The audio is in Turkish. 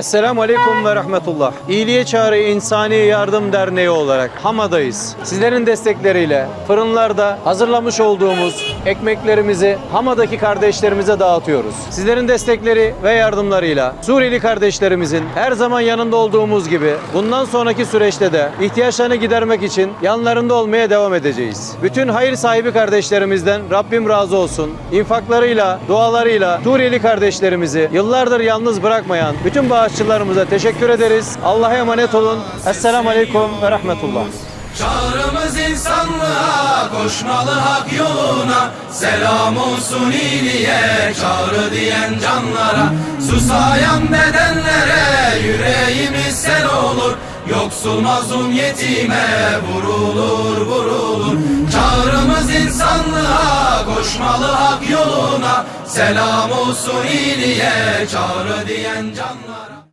Esselamu Aleyküm ve Rahmetullah. İyiliğe Çağrı İnsani Yardım Derneği olarak Hama'dayız. Sizlerin destekleriyle fırınlarda hazırlamış olduğumuz ekmeklerimizi Hama'daki kardeşlerimize dağıtıyoruz. Sizlerin destekleri ve yardımlarıyla Suriyeli kardeşlerimizin her zaman yanında olduğumuz gibi bundan sonraki süreçte de ihtiyaçlarını gidermek için yanlarında olmaya devam edeceğiz. Bütün hayır sahibi kardeşlerimizden Rabbim razı olsun. İnfaklarıyla, dualarıyla Suriyeli kardeşlerimizi yıllardır yalnız bırakmayan bütün bağışçılarımıza teşekkür ederiz. Allah'a emanet olun. Esselamu Aleyküm ve Rahmetullah. Çağrımız insanlığa, koşmalı hak yoluna Selam olsun iyiliğe, çağrı diyen canlara Susayan bedenlere, yüreğimiz sel olur Yoksul mazlum yetime vurulur vurulur hak yoluna Selam olsun iyiliğe, çağrı diyen canlara